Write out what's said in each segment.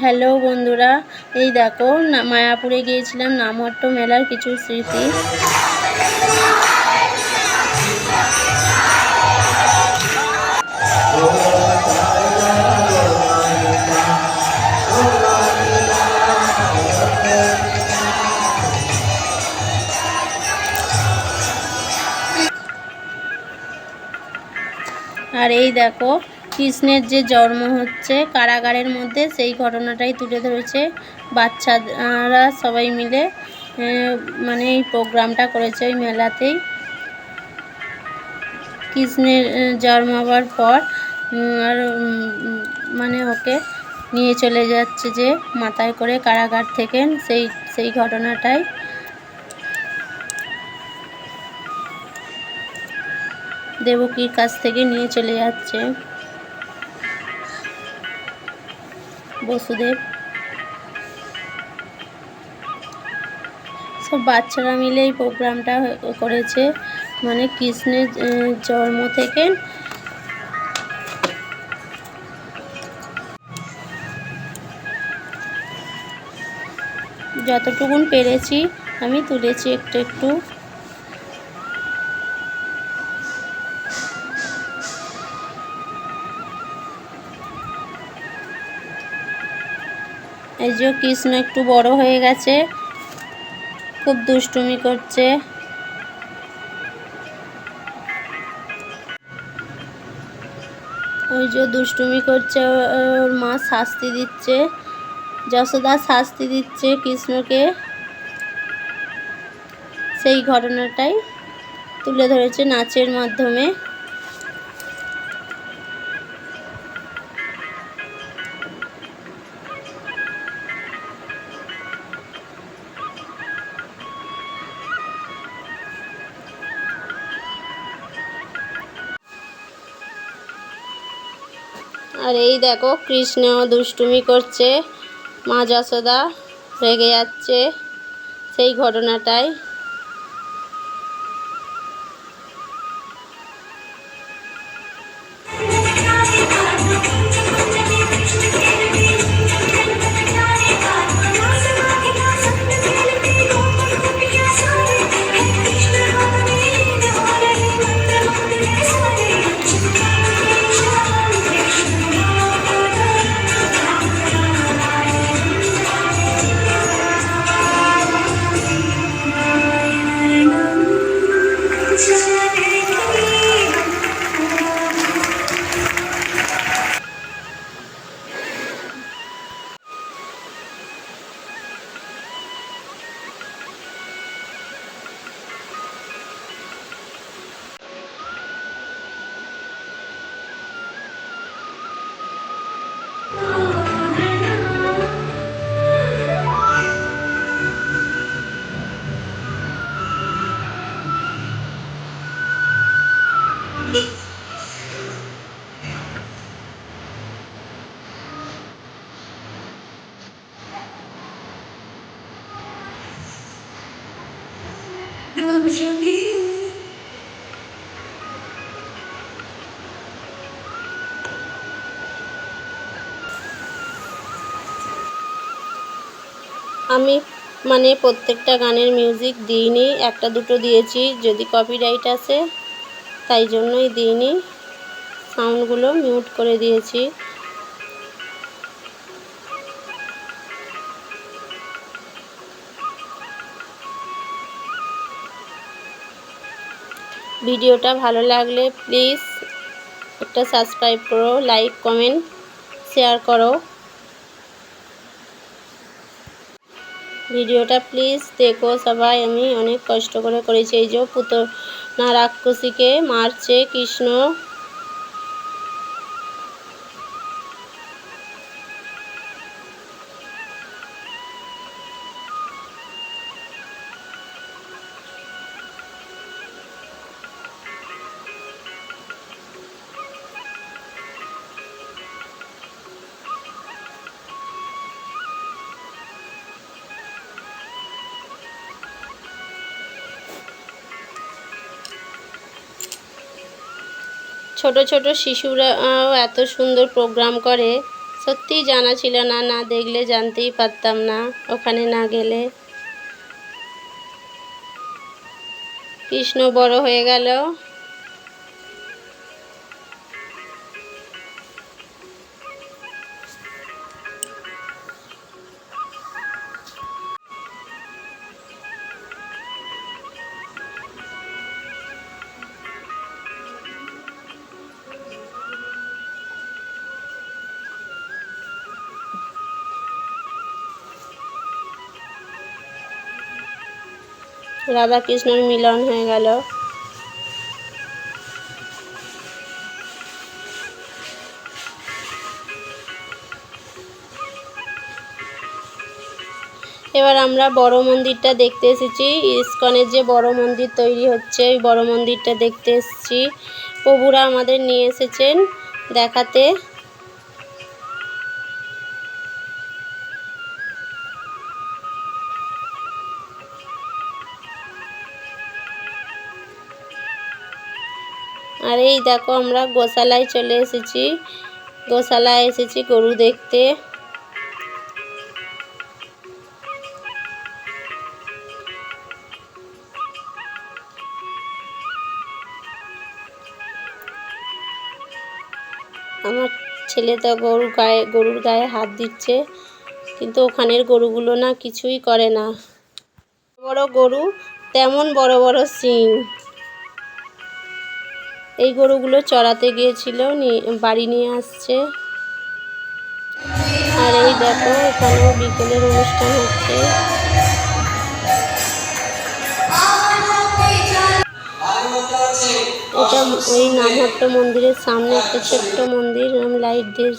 Hello বন্ধুরা এই দেখো মায়াপুরে গিয়েছিলাম নামহট্ট মেলার কিছু স্মৃতি। আর এই দেখো কৃষ্ণের যে জন্ম হচ্ছে, কারাগারের মধ্যে সেই ঘটনাটাই তুলে ধরেছে। বাচ্চারা সবাই মিলে মানে এই প্রোগ্রামটা করেছে ওই মেলাতেই। কৃষ্ণের জন্ম হওয়ার পর আর মানে ওকে নিয়ে চলে যাচ্ছে যে মাথায় করে কারাগার থেকে সেই সেই ঘটনাটাই। দেবকীর কাছ থেকে নিয়ে চলে যাচ্ছে। বসুদেব সব বাচ্চারা মিলে এই প্রোগ্রামটা করেছে। মানে কৃষ্ণের জন্ম থেকে। যতটুকুন পেরেছি, আমি তুলেছি একটু একটু। এই যে কৃষ্ণ একটু বড় হয়ে গেছে। খুব দুষ্টুমি করছে। ওই যে দুষ্টুমি করছে ওর মা শাস্তি দিচ্ছে। যশোদা শাস্তি দিচ্ছে কৃষ্ণকে। সেই ঘটনাটাই তুলে ধরেছে নাচের মাধ্যমে। আর এই দেখো কৃষ্ণ দুষ্টুমি করছে মা যশোদা রেগে যাচ্ছে সেই ঘটনাটাই। আমি মানে প্রত্যেকটা গানের মিউজিক দিইনি, একটা দুটো দিয়েছি, যদি কপিরাইট আসে, তাই জন্যই দিইনি। সাউন্ডগুলো মিউট করে দিয়েছি। ভিডিওটা ভালো লাগলে প্লিজ একটা সাবস্ক্রাইব করো, লাইক, কমেন্ট, শেয়ার করো। ভিডিওটা প্লিজ দেখো সবাই, আমি অনেক কষ্ট করে করেছি। এই যে পুতনা রাক্ষসীকে মারছে কৃষ্ণ। ছোট ছোট শিশুরাও এত সুন্দর প্রোগ্রাম করে। সত্যিই জানা ছিল না না দেখলে জানতেই পারতাম না, ওখানে না গেলে। কৃষ্ণ বড় হয়ে গেল। রাধা কৃষ্ণর মিলন হয়ে গেল। এবার আমরা বড় মন্দিরটা দেখতে এসেছি। ইস্কনের যে বড় মন্দির তৈরি হচ্ছে, ওই বড় মন্দিরটা দেখতে এসেছি। প্রভুরা আমাদের নিয়ে এসেছেন দেখাতে। আর এই দেখো আমরা গোশালায় চলে এসেছি। গোশালায় এসেছি গরু দেখতে। আমার ছেলে তো গরু গায়ে, গরুর গায়ে হাত দিচ্ছে, কিন্তু ওখানের গরুগুলো না কিছুই করে না। বড় গরু, তেমন বড় বড় সিং এই গরুগুলো চড়াতে গিয়েছিল বাড়ি নিয়ে আসছে। আর এই দেখো, এখানেও বিকেলের অনুষ্ঠান হচ্ছে। এটা ওই নামহট্ট মন্দিরের সামনে একটা ছোট্ট মন্দির লাইট দিয়ে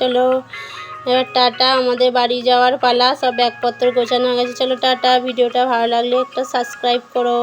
চলো, এবার টাটা, আমাদের বাড়ি যাওয়ার পালা, সব ব্যাগপত্র গোছানো গেছে। চলো টাটা, ভিডিওটা ভালো লাগলে একটা সাবস্ক্রাইব করো।